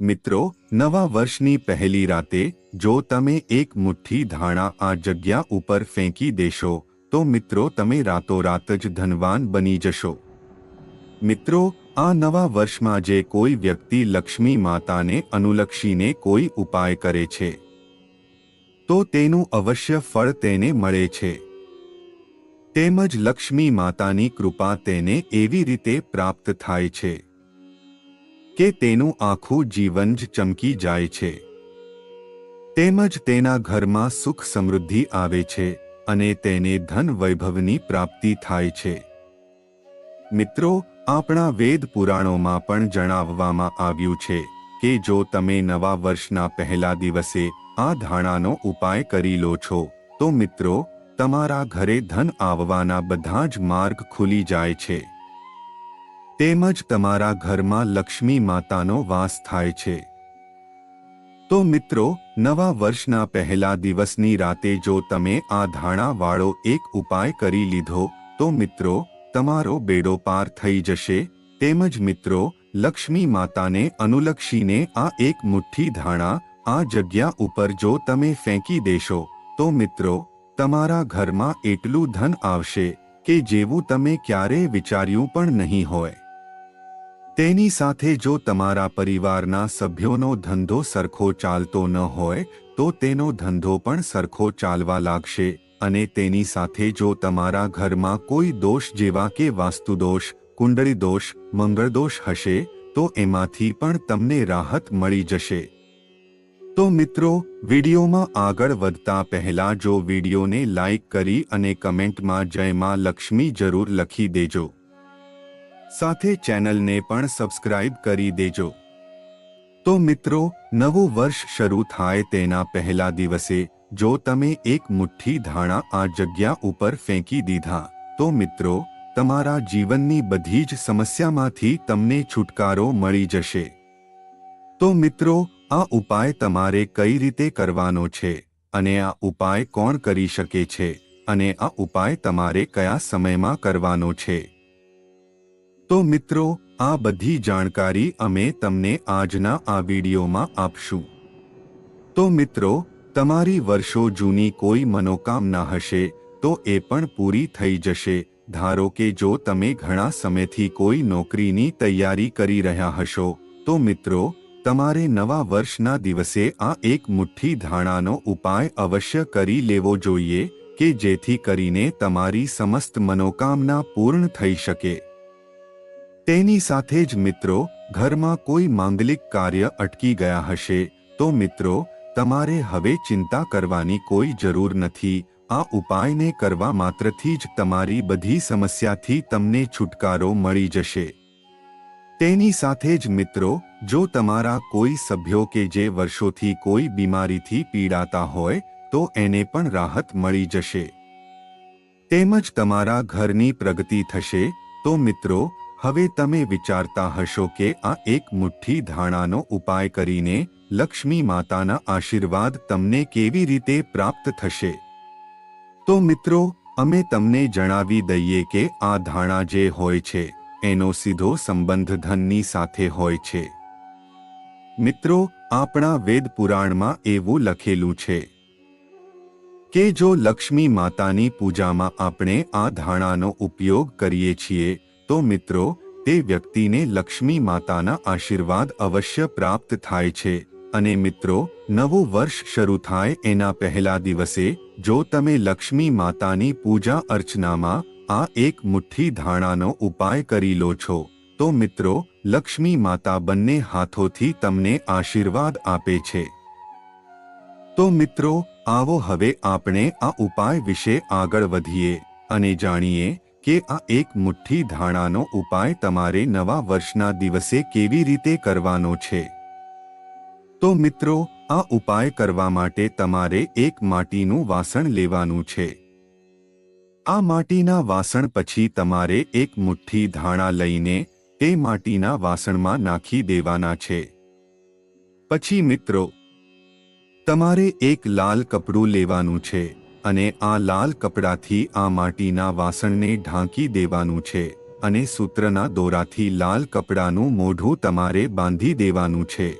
મિત્રો, નવા વર્ષની પહેલી રાતે, જો તમે એક મુઠ્ઠી ધાણા આ જગ્યા ઉપર ફેંકી દેશો, તો મિત્રો તમે રાતોરાત જ ધનવાન બની જશો. મિત્રો, આ નવા વર્ષમાં જે કોઈ વ્યક્તિ લક્ષ્મી માતાને અનુલક્ષીને કોઈ ઉપાય કરે છે, તો તેનું અવશ્ય ફળ તેને મળે છે. તેમજ લક્ષ્મી માતાની કૃપા તેને એવી રીતે પ્રાપ્ત થાય છે. કે તેનું આખું જીવન જ ચમકી જાય છે. તેમજ તેના ઘરમાં સુખ સમૃદ્ધિ આવે છે અને તેને ધન વૈભવની પ્રાપ્તિ થાય છે. મિત્રો, આપણા વેદ પુરાણોમાં પણ જણાવવામાં આવ્યું છે કે જો તમે નવા વર્ષના પહેલા દિવસે આ ધાણાનો ઉપાય કરી લો છો, તો મિત્રો, તમારા ઘરે ધન આવવાના બધા જ માર્ગ ખુલી જાય છે. તેમજ તમારા ઘરમાં લક્ષ્મી માતાનો વાસ થાય છે. તો મિત્રો, નવા વર્ષના પહેલા દિવસની રાતે જો તમે આ ધાણાવાળો એક ઉપાય કરી લીધો, તો મિત્રો, તમારો બેડો પાર થઈ જશે. તેમજ મિત્રો, લક્ષ્મી માતાને અનુલક્ષીને આ એક મુઠ્ઠી ધાણા આ જગ્યા ઉપર જો તમે ફેંકી દેશો, તો મિત્રો, તમારા ઘરમાં એટલું ધન આવશે કે જેવું તમે ક્યારેય વિચાર્યું પણ નહીં હોય. તેની સાથે જો તમારા પરિવારના સભ્યોનો ધંધો સરખો ચાલતો ન હોય, તો તેનો ધંધો પણ સરખો ચાલવા લાગશે. અને તેની સાથે જો તમારા ઘરમાં કોઈ દોષ જેવા કે વાસ્તુદોષ કુંડળી દોષ મંગળદોષ હશે, તો એમાંથી પણ તમને રાહત મળી જશે. તો મિત્રો, વિડીયોમાં આગળ વધતા પહેલા જો વિડીયોને લાઈક કરી અને કમેન્ટમાં જય માં લક્ષ્મી જરૂર લખી દેજો. સાથે ચેનલને પણ સબસ્ક્રાઇબ કરી દેજો. તો મિત્રો, નવું વર્ષ શરૂ થાય તેના પહેલા દિવસે, જો તમે એક મુઠ્ઠી ધાણા આ જગ્યા ઉપર ફેંકી દીધા, તો મિત્રો, તમારા જીવનની બધી જ સમસ્યામાંથી તમને છુટકારો મળી જશે. તો મિત્રો, આ ઉપાય તમારે કઈ રીતે કરવાનો છે? અને આ ઉપાય કોણ કરી શકે છે? અને આ ઉપાય તમારે કયા સમયમાં કરવાનો છે? તો મિત્રો, આ બધી જાણકારી અમે તમને આજના આ વિડીયોમાં આપશું. તો મિત્રો, તમારી વર્ષો જૂની કોઈ મનોકામના હશે, તો એ પણ પૂરી થઈ જશે, ધારો કે જો તમે ઘણા સમયથી કોઈ નોકરીની તૈયારી કરી રહ્યા હશો, તો મિત્રો, તમારે નવા વર્ષના દિવસે આ એક મુઠ્ઠી ધાણાનો ઉપાય અવશ્ય કરી લેવો જોઈએ, કે જેથી કરીને તમારી સમસ્ત મનોકામના પૂર્ણ થઈ શકે. તેની સાથે જ મિત્રો, ઘરમાં કોઈ માંગલિક કાર્ય અટકી ગયા હશે, તો મિત્રો, તમારે હવે ચિંતા કરવાની કોઈ જરૂર નથી, આ ઉપાયને કરવા માત્રથી જ તમારી બધી સમસ્યાથી તમને છુટકારો મળી જશે. તેની સાથે જ મિત્રો, જો તમારા કોઈ સભ્યો કે જે વર્ષોથી કોઈ બીમારીથી પીડાતા હોય, તો એને પણ રાહત મળી જશે. તેમજ તમારા ઘરની પ્રગતિ થશે, તો મિત્રો હવે તમે વિચારતા હશો કે આ એક મુઠ્ઠી ધાણાનો ઉપાય કરીને લક્ષ્મી માતાના આશીર્વાદ તમને કેવી રીતે પ્રાપ્ત થશે? તો મિત્રો, અમે તમને જણાવી દઈએ કે આ ધાણા જે હોય છે, એનો સીધો સંબંધ ધનની સાથે હોય છે. મિત્રો, આપણા વેદ પુરાણમાં એવું લખેલું છે કે જો લક્ષ્મી માતાની પૂજામાં આપણે આ ધાણાનો ઉપયોગ કરીએ છીએ તો મિત્રો, તે વ્યક્તિને લક્ષ્મી માતાના આશીર્વાદ અવશ્ય પ્રાપ્ત થાય છે. અને મિત્રો, નવું વર્ષ શરૂ થાય એના પહેલા દિવસે, જો તમે લક્ષ્મી માતાની પૂજા અર્ચનામાં આ એક મુઠ્ઠી ધાણાનો ઉપાય કરી લો છો, તો મિત્રો, લક્ષ્મી માતા બંને હાથોથી તમને આશીર્વાદ આપે છે. તો મિત્રો, આવો હવે આપણે આ ઉપાય વિશે આગળ વધીએ અને જાણીએ કે આ એક મુઠ્ઠી ધાણાનો ઉપાય તમારે નવા વર્ષના દિવસે કેવી રીતે કરવાનો છે? તો મિત્રો, આ ઉપાય કરવા માટે તમારે એક માટીનું વાસણ લેવાનું છે. આ માટીના વાસણ પછી તમારે એક મુઠ્ઠી ધાણા લઈને તે માટીના વાસણમાં નાખી દેવાના છે. પછી મિત્રો, તમારે એક લાલ કપડું લેવાનું છે. અને આ લાલ કપડાથી આ માટીના વાસણને ઢાંકી દેવાનું છે અને સૂત્રના દોરાથી લાલ કપડાનું મોઢું તમારે બાંધી દેવાનું છે.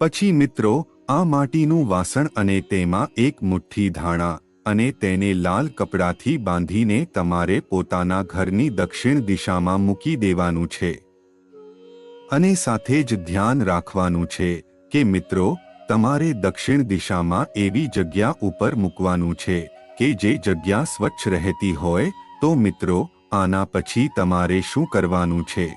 પછી મિત્રો, આ માટીનું વાસણ અને તેમાં એક મુઠ્ઠી ધાણા અને તેને લાલ કપડાથી બાંધીને તમારે પોતાના ઘરની દક્ષિણ દિશામાં મૂકી દેવાનું છે. અને સાથે જ ધ્યાન રાખવાનું છે કે મિત્રો તમારે દક્ષિણ દિશામાં એવી જગ્યા ઉપર મૂકવાનું છે કે જે જગ્યા સ્વચ્છ રહેતી હોય, તો મિત્રો, આના પછી તમારે શું કરવાનું છે?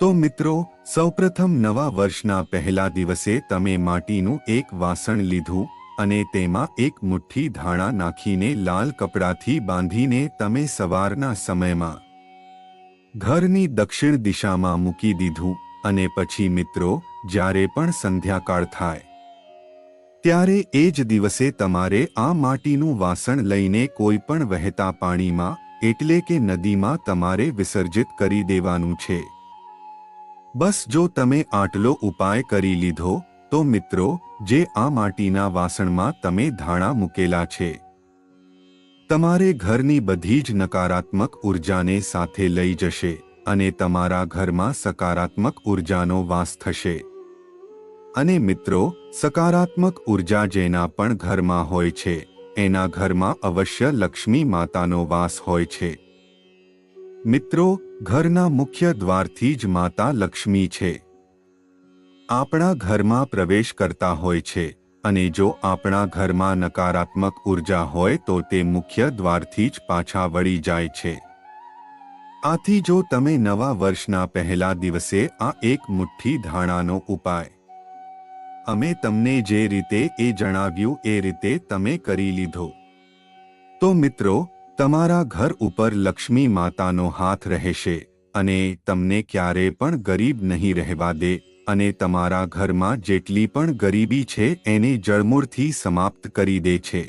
તો મિત્રો, સૌપ્રથમ નવા વર્ષના પહેલા દિવસે તમે માટીનું એક વાસણ લીધું અને તેમાં એક મુઠ્ઠી ધાણા નાખીને લાલ કપડાથી બાંધીને તમે સવારના સમયમાં ઘરની દક્ષિણ દિશામાં મૂકી દીધું. અને પછી મિત્રો, જ્યારે પણ સંધ્યાકાળ થાય, ત્યારે એ જ દિવસે તમારે આ માટીનું વાસણ લઈને કોઈ પણ વહેતા પાણીમાં, એટલે કે નદીમાં તમારે વિસર્જિત કરી દેવાનું છે. બસ જો તમે આટલો ઉપાય કરી લીધો, તો મિત્રો, જે આ માટીના વાસણમાં તમે ધાણા મૂકેલા છે, તમારે ઘરની બધી જ નકારાત્મક ઉર્જાને સાથે લઈ જશે. અને તમારા ઘરમાં સકારાત્મક ઉર્જાનો વાસ થશે. અને મિત્રો, સકારાત્મક ઊર્જા જેના પણ ઘરમાં હોય છે, એના ઘરમાં અવશ્ય લક્ષ્મી માતાનો વાસ હોય છે. મિત્રો, ઘરના મુખ્ય દ્વારથી જ માતા લક્ષ્મી છે. આપણા ઘરમાં પ્રવેશ કરતા હોય છે, અને જો આપણા ઘરમાં નકારાત્મક ઊર્જા હોય તો તે મુખ્ય દ્વારથી જ પાછા વળી જાય છે. આથી જો તમે નવા વર્ષના પહેલા દિવસે આ એક મુઠ્ઠી ધાણાનો ઉપાય. અમે તમને જે રીતે એ જણાવ્યું એ રીતે તમે કરી લીધો. તો મિત્રો, તમારા ઘર ઉપર લક્ષ્મી માતાનો હાથ રહેશે અને તમને ક્યારે પણ ગરીબ નહીં રહેવા દે અને તમારા ઘરમાં જેટલી પણ ગરીબી છે એને જળમૂળથી સમાપ્ત કરી દે છે.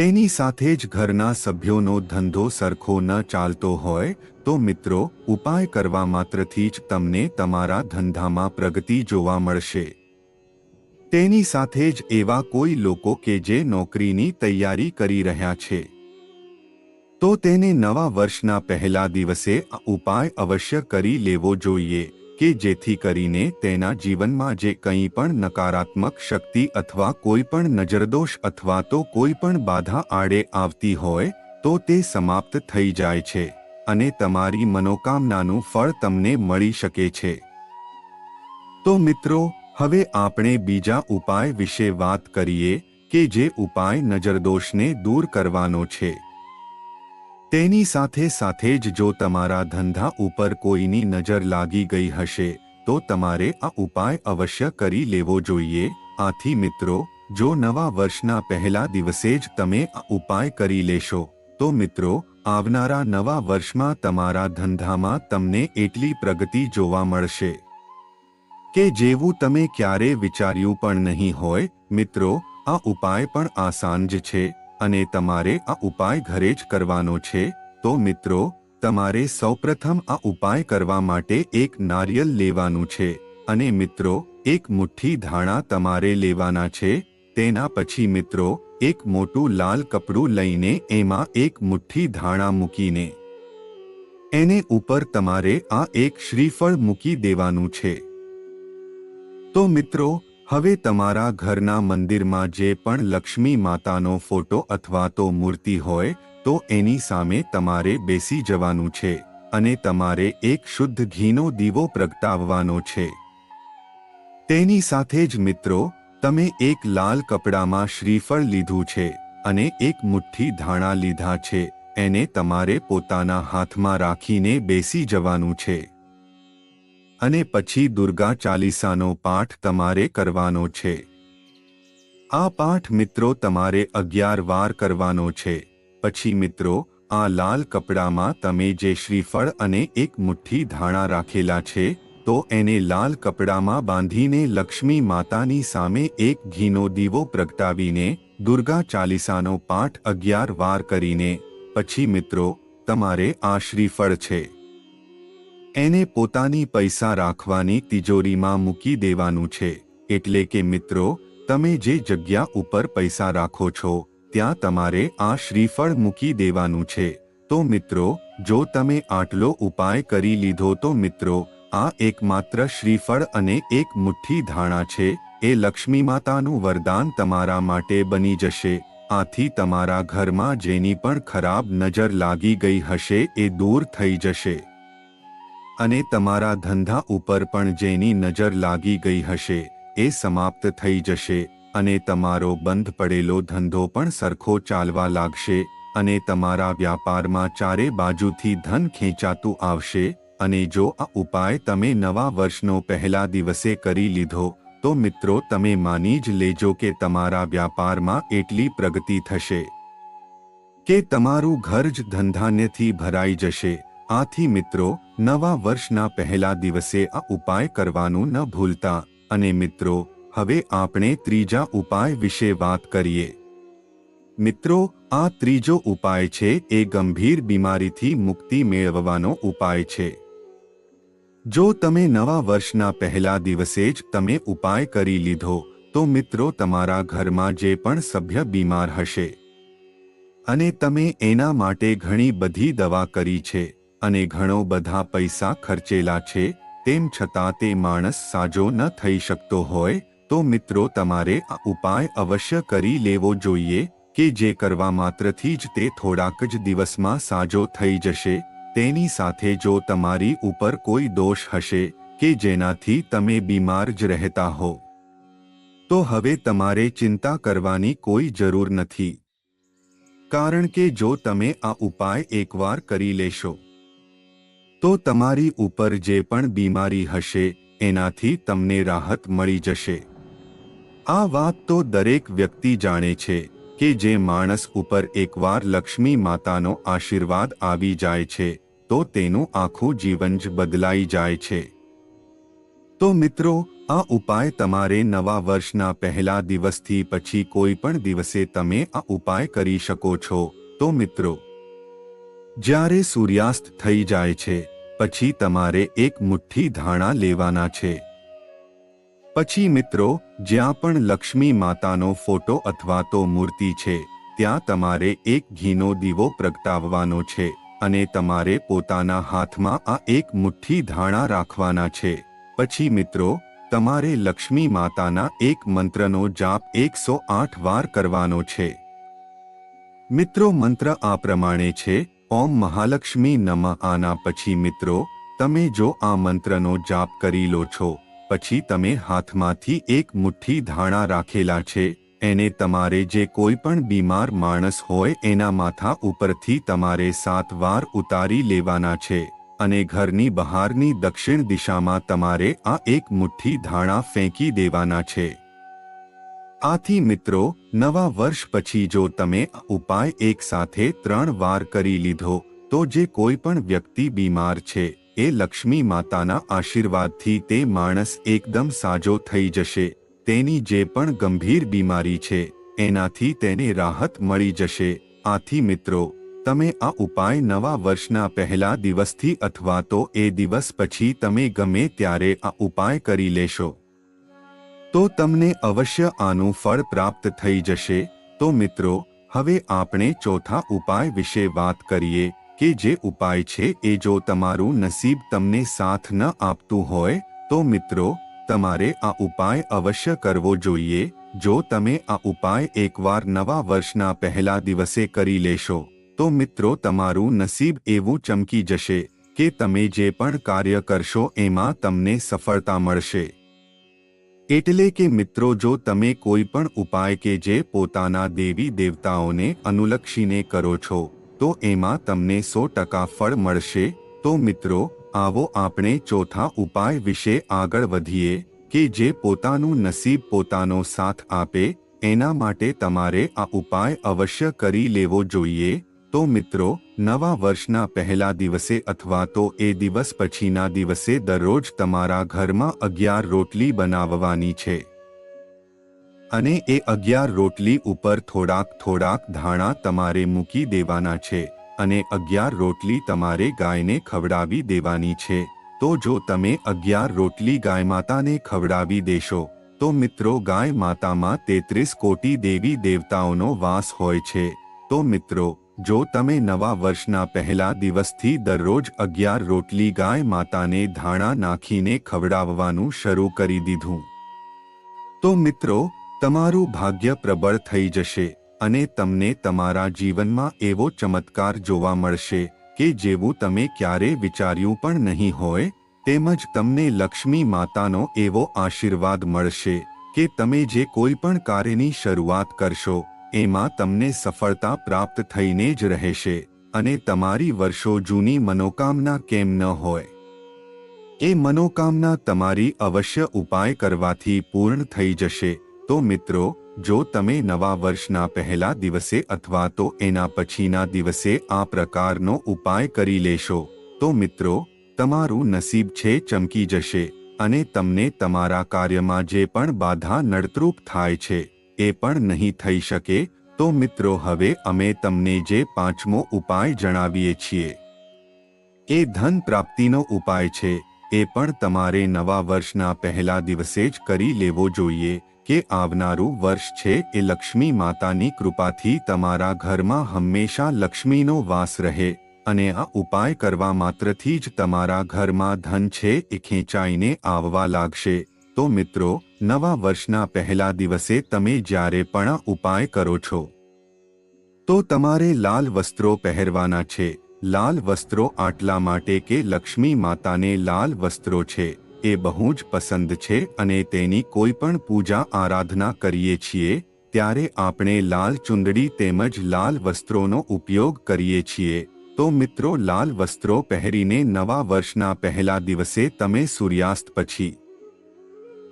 તેની સાથે જ ઘરના સભ્યોનો ધંધો સરખો ન ચાલતો હોય, તો મિત્રો, ઉપાય કરવા માત્રથી જ તમને તમારા ધંધામાં પ્રગતિ જોવા મળશે. તેની સાથે જ એવા કોઈ લોકો કે જે નોકરીની તૈયારી કરી રહ્યા છે. તો તેને નવા વર્ષના પહેલા દિવસે ઉપાય અવશ્ય કરી લેવો જોઈએ. કે જેથી કરીને તેના જીવનમાં જે કંઈ પણ નકારાત્મક શક્તિ અથવા કોઈ પણ નજરદોષ અથવા તો કોઈ પણ બાધા આડે આવતી હોય, તો તે સમાપ્ત થઈ જાય છે અને તમારી મનોકામનાનું ફળ તમને મળી શકે છે. તો મિત્રો, હવે આપણે બીજા ઉપાય વિશે વાત કરીએ કે જે ઉપાય નજરદોષને દૂર કરવાનો છે. તેની સાથે સાથે જ જો તમારા ધંધા ઉપર કોઈની નજર લાગી ગઈ હશે, તો તમારે આ ઉપાય અવશ્ય કરી લેવો જોઈએ. આથી મિત્રો, જો નવા વર્ષના પહેલા દિવસે જ તમે આ ઉપાય કરી લેશો, તો મિત્રો, આવનારા નવા વર્ષમાં તમારા ધંધામાં તમને એટલી પ્રગતિ જોવા મળશે. કે જેવું તમે ક્યારે વિચાર્યું પણ નહીં હોય, મિત્રો, આ ઉપાય પણ આસાન જ છે. અને તમારે આ ઉપાય ઘરે જ કરવાનો છે, તો મિત્રો, તમારે સૌપ્રથમ આ ઉપાય કરવા માટે એક નારિયેલ લેવાનું છે, અને મિત્રો, એક મુઠ્ઠી ધાણા તમારે લેવાના છે, તેના પછી મિત્રો, એક મોટું લાલ કપડું લઈને એમાં એક મુઠ્ઠી ધાણા મૂકીને એને ઉપર તમારે આ એક શ્રીફળ મૂકી દેવાનું છે. તો મિત્રો હવે તમારા ઘરના મંદિરમાં જે પણ લક્ષ્મી માતાનો ફોટો અથવા તો મૂર્તિ હોય, તો એની સામે તમારે બેસી જવાનું છે અને તમારે એક શુદ્ધ ઘીનો દીવો પ્રગટાવવાનો છે. તેની સાથે જ મિત્રો, તમે એક લાલ કપડામાં શ્રીફળ લીધું છે અને એક મુઠ્ઠી ધાણા લીધા છે, એને તમારે પોતાના હાથમાં રાખીને બેસી જવાનું છે. અને પછી દુર્ગા ચાલીસાનો પાઠ તમારે કરવાનો છે. આ પાઠ મિત્રો તમારે અગિયાર વાર કરવાનો છે. પછી મિત્રો, આ લાલ કપડામાં તમે જે શ્રીફળ અને એક મુઠ્ઠી ધાણા રાખેલા છે, તો એને લાલ કપડામાં બાંધીને લક્ષ્મી માતાની સામે એક ઘીનો દીવો પ્રગટાવીને દુર્ગા ચાલીસાનો પાઠ અગિયાર વાર કરીને, પછી મિત્રો, તમારે આ શ્રીફળ છે. એને પોતાની પૈસા રાખવાની તિજોરીમાં મૂકી દેવાનું છે. એટલે કે મિત્રો, તમે જે જગ્યા ઉપર પૈસા રાખો છો, ત્યાં તમારે આ શ્રીફળ મૂકી દેવાનું છે. તો મિત્રો, જો તમે આટલો ઉપાય કરી લીધો તો મિત્રો, આ એકમાત્ર શ્રીફળ અને એક મુઠ્ઠી ધાણા છે, એ લક્ષ્મી માતાનું વરદાન તમારા માટે બની જશે. આથી તમારા ઘરમાં જેની પણ ખરાબ નજર લાગી ગઈ હશે એ દૂર થઈ જશે. અને તમારા ધંધા ઉપર પણ જેની નજર લાગી ગઈ હશે, એ સમાપ્ત થઈ જશે, અને તમારો બંધ પડેલો ધંધો પણ સરખો ચાલવા લાગશે, અને તમારા વ્યાપારમાં ચારે બાજુથી ધન ખેંચાતું આવશે, અને જો આ ઉપાય તમે નવા વર્ષનો પહેલા દિવસે કરી લીધો, તો મિત્રો તમે માની જ લેજો કે તમારા વ્યાપારમાં એટલી પ્રગતિ થશે. કે તમારું ઘર જ ધંધાનેથી ભરાઈ જશે. આથી મિત્રો, નવા વર્ષના પહેલા દિવસે આ ઉપાય કરવાનું ન ભૂલતા. અને મિત્રો, હવે આપણે ત્રીજા ઉપાય વિશે વાત કરીએ. મિત્રો, આ ત્રીજો ઉપાય છે એ ગંભીર બીમારીથી મુક્તિ મેળવવાનો ઉપાય છે. જો તમે નવા વર્ષના પહેલા દિવસે જ તમે ઉપાય કરી લીધો, તો મિત્રો તમારા ઘરમાં જે પણ સભ્ય બીમાર હશે. અને તમે એના માટે ઘણી બધી દવા કરી છે. અને ઘણો બધા પૈસા ખર્ચેલા છે, તેમ છતાં તે માણસ સાજો ન થઈ શકતો હોય, તો મિત્રો તમારે આ ઉપાય અવશ્ય કરી લેવો જોઈએ, કે જે કરવા માત્રથી જ તે થોડાક જ દિવસમાં સાજો થઈ જશે, તેની સાથે જો તમારી ઉપર કોઈ દોષ હશે, કે જેનાથી તમે બીમાર જ રહેતા હો. તો હવે તમારે ચિંતા કરવાની કોઈ જરૂર નથી. કારણ કે જો તમે આ ઉપાય એકવાર કરી લેશો તો તમારી ઉપર જે પણ બીમારી હશે, એનાથી તમને રાહત મળી જશે. આ વાત તો દરેક વ્યક્તિ જાણે છે, કે જે માણસ ઉપર એકવાર લક્ષ્મી માતાનો આશીર્વાદ આવી જાય છે, તો તેનું આખું જીવન જ બદલાઈ જાય છે. તો મિત્રો, આ ઉપાય તમારે નવા વર્ષના પહેલા દિવસથી પછી કોઈ પણ દિવસે તમે આ ઉપાય કરી શકો છો. તો મિત્રો જ્યારે સૂર્યાસ્ત થઈ જાય છે, પછી તમારે એક મુઠ્ઠી ધાણા લેવાના છે. પછી મિત્રો, જ્યાં પણ લક્ષ્મી માતાનો ફોટો અથવા તો મૂર્તિ છે, ત્યાં તમારે એક ઘીનો દીવો પ્રગટાવવાનો છે અને તમારે પોતાના હાથમાં આ એક મુઠ્ઠી ધાણા રાખવાના છે. પછી મિત્રો, તમારે લક્ષ્મી માતાના એક મંત્રનો જાપ એકસો આઠ વાર કરવાનો છે. મિત્રો, મંત્ર આ પ્રમાણે છે ઓમ મહાલક્ષ્મી નમ. આના પછી મિત્રો, તમે જો આ મંત્રનો જાપ કરી લો છો, પછી તમે હાથમાંથી એક મુઠ્ઠી ધાણા રાખેલા છે, એને તમારે જે કોઈ પણ બીમાર માણસ હોય એના માથા ઉપરથી તમારે સાત વાર ઉતારી લેવાના છે, અને ઘરની બહારની દક્ષિણ દિશામાં તમારે આ એક મુઠ્ઠી ધાણા ફેંકી દેવાના છે. આથી મિત્રો, નવા વર્ષ પછી જો તમે ઉપાય એક સાથે ત્રણ વાર કરી લીધો, તો જે કોઈ પણ વ્યક્તિ બીમાર છે, એ લક્ષ્મી માતાના આશીર્વાદથી તે માણસ એકદમ સાજો થઈ જશે. તેની જે પણ ગંભીર બીમારી છે, એનાથી તેને રાહત મળી જશે. આથી મિત્રો, તમે આ ઉપાય નવા વર્ષના પહેલા દિવસથી અથવા તો એ દિવસ પછી તમે ગમે ત્યારે આ ઉપાય કરી લેશો. તો તમને અવશ્ય આનું ફળ પ્રાપ્ત થઈ જશે. તો મિત્રો, હવે આપણે ચોથા ઉપાય વિશે વાત કરીએ કે જે ઉપાય છે એ જો તમારું નસીબ તમને સાથ ન આપતું હોય, તો મિત્રો, તમારે આ ઉપાય અવશ્ય કરવો જોઈએ. જો તમે આ ઉપાય એકવાર નવા વર્ષના પહેલા દિવસે કરી લેશો, તો મિત્રો તમારું નસીબ એવું ચમકી જશે કે તમે જે પણ કાર્ય કરશો એમાં તમને સફળતા મળશે. એટલે કે મિત્રો, જો તમે કોઈ પણ ઉપાય કે જે પોતાના દેવી દેવતાઓને અનુલક્ષીને કરો છો, તો એમાં તમને સો ટકા ફળ મળશે. તો મિત્રો, આવો આપણે ચોથા ઉપાય વિશે આગળ વધીએ કે જે પોતાનું નસીબ પોતાનો સાથ આપે, એના માટે તમારે આ ઉપાય અવશ્ય કરી લેવો જોઈએ. તો મિત્રો, નવા વર્ષના પહેલા દિવસે અથવા તો એ દિવસ પછીના દિવસે દરરોજ તમારા ઘરમાં અગિયાર રોટલી બનાવવાની છે. અને એ અગિયાર રોટલી ઉપર થોડાક થોડાક ધાણા તમારે મૂકી દેવાના છે અને અગિયાર રોટલી તમારે ગાયને ખવડાવી દેવાની છે. તો જો તમે અગિયાર રોટલી ગાય માતાને ખવડાવી દેશો, તો મિત્રો ગાય માતામાં તેત્રીસ કોટી દેવી દેવતાઓનો વાસ હોય છે. તો મિત્રો જો તમે નવા વર્ષના પહેલા દિવસથી દરરોજ અગિયાર રોટલી ગાય માતાને ધાણા નાખીને ખવડાવવાનું શરૂ કરી દીધું. તો મિત્રો, તમારું ભાગ્ય પ્રબળ થઈ જશે અને તમને તમારા જીવનમાં એવો ચમત્કાર જોવા મળશે કે જેવું તમે ક્યારે વિચાર્યું પણ નહીં હોય, તેમજ તમને લક્ષ્મી માતાનો એવો આશીર્વાદ મળશે કે તમે જે કોઈ પણ કાર્યની શરૂઆત કરશો એમાં તમને સફળતા પ્રાપ્ત થઈને જ રહેશે અને તમારી વર્ષો જૂની મનોકામના કેમ ન હોય? એ મનોકામના તમારી અવશ્ય ઉપાય કરવાથી પૂર્ણ થઈ જશે. તો મિત્રો, જો તમે નવા વર્ષના પહેલા દિવસે અથવા તો એના પછીના દિવસે આ પ્રકારનો ઉપાય કરી લેશો, તો મિત્રો, તમારું નસીબ છે ચમકી જશે અને તમને તમારા કાર્યમાં જે પણ બાધા નડતરૂપ થાય છે એ પણ નહીં થઈ શકે, તો મિત્રો હવે અમે તમને જે પાંચમો ઉપાય જણાવીએ છીએ. એ ધન પ્રાપ્તિનો ઉપાય છે, એ પણ તમારે નવા વર્ષના પહેલા દિવસે જ કરી લેવો જોઈએ, કે આવનારું વર્ષ છે એ લક્ષ્મી માતાની કૃપાથી તમારા ઘરમાં હંમેશા લક્ષ્મીનો વાસ રહે, અને આ ઉપાય કરવા માત્રથી જ તમારા ઘરમાં ધન છે એ ખેંચાઈને આવવા લાગશે. તો મિત્રો, નવા વર્ષના પહેલા દિવસે તમે જ્યારે પણ ઉપાય કરો છો, તો તમારે લાલ વસ્ત્રો પહેરવાના છે. લાલ વસ્ત્રો આટલા માટે કે લક્ષ્મી માતાને લાલ વસ્ત્રો છે, એ બહુ જ પસંદ છે અને તેની કોઈ પણ પૂજા આરાધના કરીએ છીએ, ત્યારે આપણે લાલ ચુંદડી તેમજ લાલ વસ્ત્રોનો ઉપયોગ કરીએ છીએ. તો મિત્રો, લાલ વસ્ત્રો પહેરીને નવા વર્ષના પહેલા દિવસે તમે સૂર્યાસ્ત પછી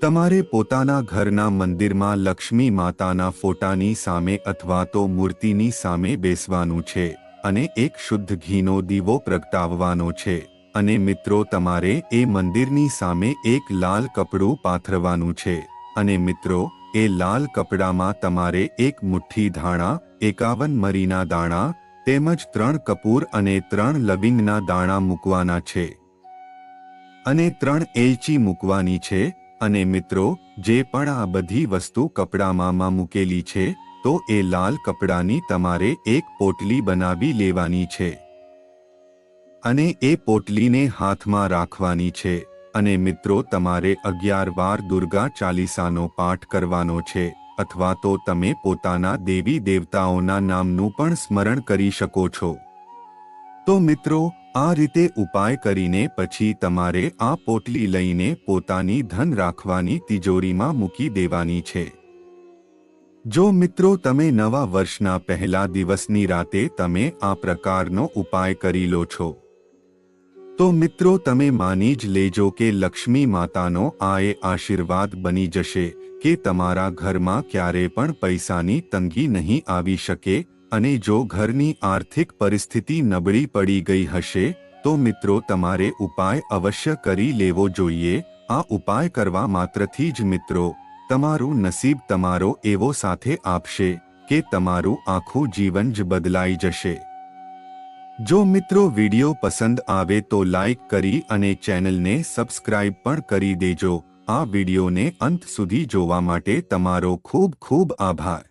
તમારે પોતાના ઘરના મંદિરમાં લક્ષ્મી માતાના ફોટાની સામે અથવા તો મૂર્તિની સામે બેસવાનું છે અને એક શુદ્ધ ઘીનો દીવો પ્રગટાવવાનો છે. અને મિત્રો, તમારે એ મંદિરની સામે એક લાલ કપડું પાથરવાનું છે. અને મિત્રો, એ લાલ કપડામાં તમારે એક મુઠ્ઠી ધાણા, એકાવન મરીના દાણા, તેમજ ત્રણ કપૂર અને ત્રણ લવિંગના દાણા મૂકવાના છે. અને ત્રણ એલચી મૂકવાની છે અને મિત્રો, જે પણ આ બધી વસ્તુ કપડામાં મૂકેલી છે, તો એ લાલ કપડાની તમારે એક પોટલી બનાવી લેવાની છે. અને એ પોટલીને હાથમાં રાખવાની છે. અને મિત્રો, તમારે અગિયાર વાર દુર્ગા ચાલીસાનો પાઠ કરવાનો છે, અથવા તો તમે પોતાના દેવી દેવતાઓના નામનું પણ સ્મરણ કરી શકો છો. તો મિત્રો આ રીતે ઉપાય કરીને પછી તમારે આ પોટલી લઈને પોતાની ધન રાખવાની તિજોરીમાં મૂકી દેવાની છે. જો મિત્રો તમે નવા વર્ષના પહેલા દિવસની રાતે તમે આ પ્રકારનો ઉપાય કરી લો છો. તો મિત્રો તમે માની જ લેજો કે લક્ષ્મી માતાનો આ એ આશીર્વાદ બની જશે કે તમારા ઘરમાં ક્યારે પણ પૈસાની તંગી નહીં આવી શકે અને જો ઘરની આર્થિક પરિસ્થિતિ નબળી પડી ગઈ હશે, તો મિત્રો તમારે ઉપાય અવશ્ય કરી લેવો જોઈએ. આ ઉપાય કરવા માત્રથી જ મિત્રો, તમારું નસીબ તમારો એવો સાથે આપશે કે તમારું આખું જીવન જ બદલાઈ જશે. જો મિત્રો વિડિયો પસંદ આવે તો લાઈક કરી અને ચેનલને સબસ્ક્રાઇબ પણ કરી દેજો. આ વિડિયોને અંત સુધી જોવા માટે તમારો ખૂબ ખૂબ આભાર.